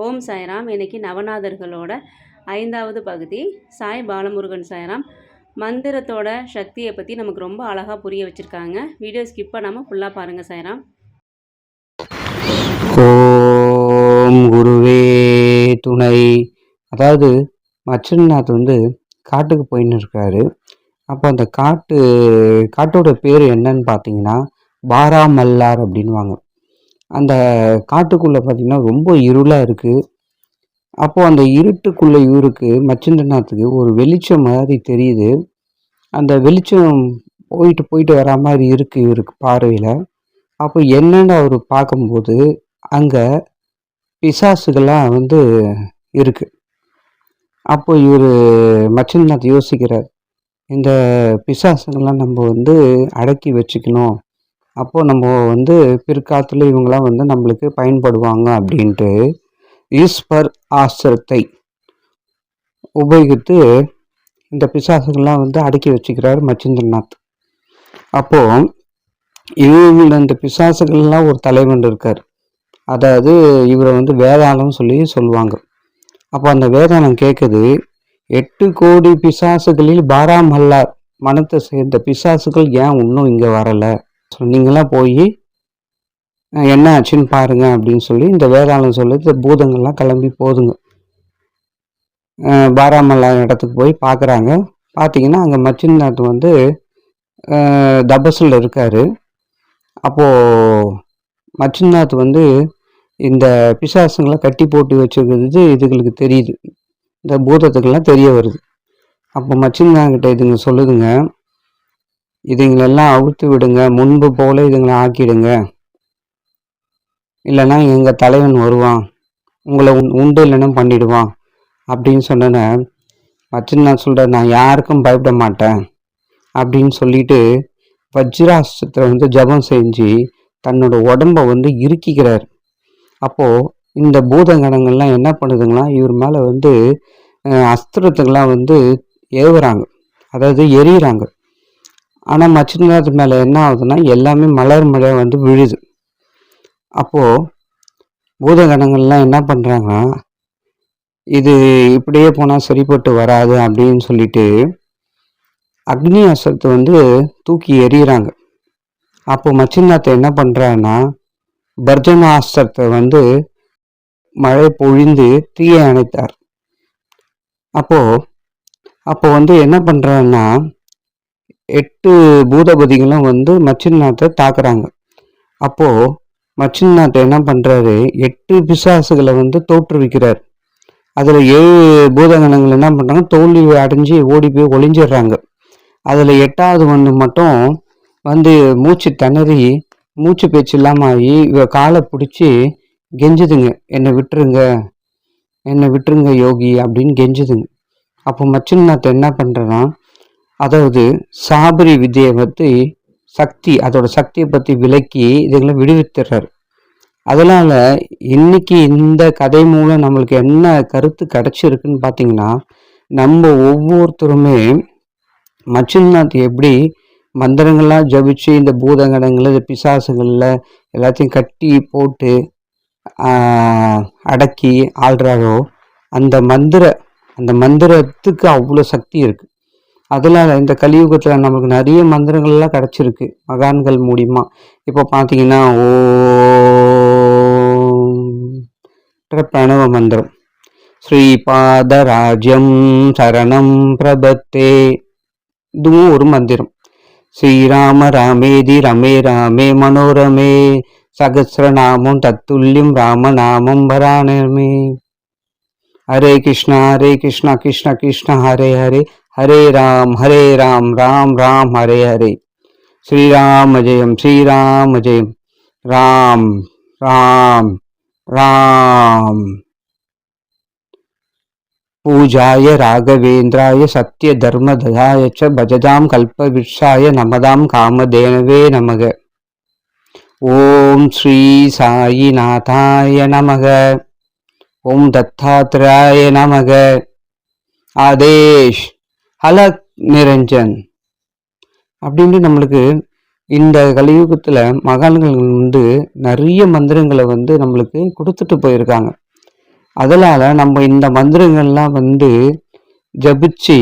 ஓம் சாய்ராம். இன்னைக்கு நவநாதர்களோட ஐந்தாவது பகுதி. சாய் பாலமுருகன் சாய்ராம். மந்திரத்தோட சக்தியை பற்றி நமக்கு ரொம்ப அழகாக புரிய வச்சுருக்காங்க. வீடியோ ஸ்கிப் பண்ணாமல் ஃபுல்லாக பாருங்கள் சாய்ராம். ஓம் குருவே துணை. அதாவது மச்சநாத் வந்து காட்டுக்கு போயின்னு இருக்காரு. அப்போ அந்த காட்டு காட்டோட பேர் என்னன்னு பார்த்தீங்கன்னா பாராமல்லார் அப்படின்வாங்க அந்த காட்டுக்குள்ளே பார்த்தீங்கன்னா ரொம்ப இருளாக இருக்குது அப்போது அந்த இருட்டுக்குள்ளே இவருக்கு மச்சந்திரநாத்துக்கு ஒரு வெளிச்சம் மாதிரி தெரியுது. அந்த வெளிச்சம் போயிட்டு போயிட்டு வரா மாதிரி இருக்குது இவருக்கு பார்வையில். அப்போ என்னென்னு அவர் பார்க்கும்போது அங்கே பிசாசுகள்லாம் வந்து இருக்கு. அப்போ இவர் மச்சந்திரநாத் யோசிக்கிறார். இந்த பிசாசுங்கள்லாம் நம்ம வந்து அடக்கி வச்சுக்கணும். அப்போது நம்ம வந்து பிற்காலத்தில் இவங்களாம் வந்து நம்மளுக்கு பயன்படுவாங்க அப்படின்ட்டு ஈஸ்வர் ஆசிரத்தை உபயோகித்து இந்த பிசாசுகள்லாம் வந்து அடக்கி வச்சுக்கிறார் மச்சிந்திரநாத் அப்போது இவங்கள இந்த பிசாசுகள்லாம் ஒரு தலைவன் இருக்கார். அதாவது இவரை வந்து வேதாளம் சொல்லி சொல்லுவாங்க. அப்போ அந்த வேதாளம் கேட்குது எட்டு கோடி பிசாசுகளில் பாராமல்லார் மனத்தை சேர்ந்த பிசாசுகள் ஏன் இன்னும் இங்கே வரலை? நீங்களாம் போய் என்ன ஆச்சுன்னு பாருங்க அப்படின்னு சொல்லி இந்த வேதாளம் சொல்லி இந்த பூதங்கள்லாம் கிளம்பி போதுங்க. பாராமல்லா இடத்துக்கு போய் பார்க்குறாங்க பார்த்தீங்கன்னா அங்கே மச்சின்நாத் வந்து தபஸில் இருக்கார். அப்போது மச்சின்நாத் வந்து இந்த பிசாசுங்களை கட்டி போட்டு வச்சுருக்கிறது இதுகளுக்கு தெரியுது. இந்த பூதத்துக்கெல்லாம் தெரிய வருது. அப்போ மச்சின்நாத் இதுங்க சொல்லுதுங்க இதுங்களெல்லாம் அவுழ்த்து விடுங்க. முன்பு போல இதுங்களை ஆக்கிடுங்க. இல்லைன்னா எங்கள் தலைவன் வருவான். உங்களை உண்- உண்டு இல்லைன்னா பண்ணிடுவான். அப்படின்னு சொன்னோன்னே மச்சின் நான் சொல்கிறேன் நான் யாருக்கும் பயப்பட மாட்டேன். அப்படின்னு சொல்லிட்டு வஜ்ராசத்தில் வந்து ஜபம் செஞ்சு தன்னோட உடம்ப வந்து இறுக்கிக்கிறார். அப்போது இந்த பூதங்கணங்கள்லாம் என்ன பண்ணுதுங்களா இவர் மேலே வந்து அஸ்திரத்துக்கெல்லாம் வந்து ஏவுறாங்க. அதாவது எரியுறாங்க ஆனால் மச்சிநாத் மேலே என்ன ஆகுதுன்னா எல்லாமே மலர் மழை வந்து விழுது. அப்போது பூதகணங்கள்லாம் என்ன பண்ணுறாங்கன்னா இது இப்படியே போனால் சரிப்பட்டு வராது அப்படின்னு சொல்லிட்டு அக்னி அஸ்திரத்தை வந்து தூக்கி எறிகிறாங்க அப்போ மச்சிநாத் என்ன பண்ணுறாருன்னா பர்ஜனாஸ்திரத்தை வந்து மழை பொழிந்து தீயை அணைத்தார். அப்போது அப்போ வந்து என்ன பண்ணுறாருன்னா எட்டு பூதபதிகளும் வந்து மச்சின்நாத்தை தாக்குறாங்க. அப்போ மச்சின்நாத் என்ன பண்றாரு? எட்டு பிசாசுகளை வந்து தோற்றுவிக்கிறார். அதுல ஏழு பூதகணங்கள் என்ன பண்றாங்க? தோல்வி அடைஞ்சு ஓடி போய் ஒளிஞ்சிடுறாங்க. அதுல எட்டாவது ஒன்று மட்டும் வந்து மூச்சு திணறி மூச்சு பேச்சு இல்லாம ஆகி இவ காலை பிடிச்சி கெஞ்சுதுங்க. என்னை விட்டுருங்க. என்னை விட்டுருங்க யோகி அப்படின்னு கெஞ்சுதுங்க. அப்போ மச்சின்நாத் என்ன பண்ணுறேன்னா அதாவது சாபரி வித்தியை பற்றி சக்தி அதோட சக்தியை பற்றி விளக்கி இதுகளை விடுவித்துறாரு. அதனால இன்னைக்கு இந்த கதை மூலம் நம்மளுக்கு என்ன கருத்து கிடச்சிருக்குன்னு பார்த்தீங்கன்னா நம்ம ஒவ்வொருத்தருமே மச்சின்நாத் எப்படி மந்திரங்கள்லாம் ஜபிச்சு இந்த பூதங்கடங்களில் இந்த பிசாசுகளில் எல்லாத்தையும் கட்டி போட்டு அடக்கி ஆள்றாரோ அந்த மந்திர அந்த மந்திரத்துக்கு அவ்வளோ சக்தி இருக்குது அதனால் இந்த கலியுகத்தில் நம்மளுக்கு நிறைய மந்திரங்கள்லாம் கிடச்சிருக்கு. மகான்கள் மூலியமா. இப்போ பார்த்தீங்கன்னா ஓ பிரணவ மந்திரம். ஸ்ரீபாதராஜ்யம் சரணம் பிரபத்தே. இதுவும் ஒரு மந்திரம். ஸ்ரீராம ராமேதி ரமே ராமே மனோரமே. சகசிரநாமம் தத்துல்யம் ராமநாமம் வராணமே. ஹரே கிருஷ்ணா ஹரே கிருஷ்ணா கிருஷ்ண கிருஷ்ண ஹரே ஹரே. ஹரே ராம் ஹரே ராம் ராம் ராம் ஹரே ஹரே. ஸ்ரீராம ஜெயம் ஸ்ரீராம ஜெயம். ராம் ராம் ராம். பூஜாய ராகவேந்திராய சத்திய தர்மதயாய ச பஜதாம் கல்பவிஷாய நமதாம் காமதேனவே நமக. ஓம் ஸ்ரீ சாயிநாதாய நமக. ஓம் தத்தாத்ராய நமக. ஆதேஷ். அலக் நிரஞ்சன் அப்படின்ட்டு நம்மளுக்கு இந்த கலியுகத்தில் மகான்கள் வந்து நிறைய மந்திரங்களை வந்து நம்மளுக்கு கொடுத்துட்டு போயிருக்காங்க. அதனால் நம்ம இந்த மந்திரங்கள்லாம் வந்து ஜபிச்சு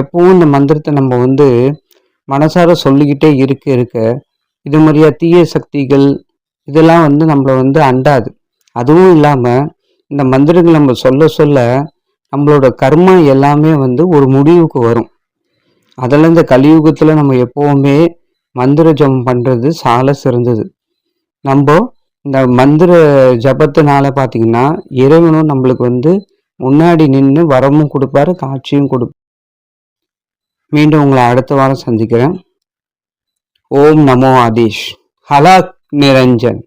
எப்பவும் இந்த மந்திரத்தை நம்ம வந்து மனசார சொல்லிக்கிட்டே இருக்க இருக்க இது மாதிரியா தீய சக்திகள் இதெல்லாம் வந்து நம்மளை வந்து அண்டாது. அதுவும் இல்லாமல் இந்த மந்திரங்கள் நம்ம சொல்ல சொல்ல நம்மளோட கர்மா எல்லாமே வந்து ஒரு முடிவுக்கு வரும். அதில் இந்த கலியுகத்தில் நம்ம எப்போவுமே மந்திர ஜபம் பண்ணுறது சால சிறந்தது. நம்ம இந்த மந்திர ஜபத்தினால பார்த்தீங்கன்னா இறைவனும் நம்மளுக்கு வந்து முன்னாடி நின்று வரமும் கொடுப்பாரு காட்சியும் கொடு மீண்டும் உங்களை அடுத்த வாரம் சந்திக்கிறேன். ஓம் நமோ ஆதீஷ். ஹலாக் நிரஞ்சன்.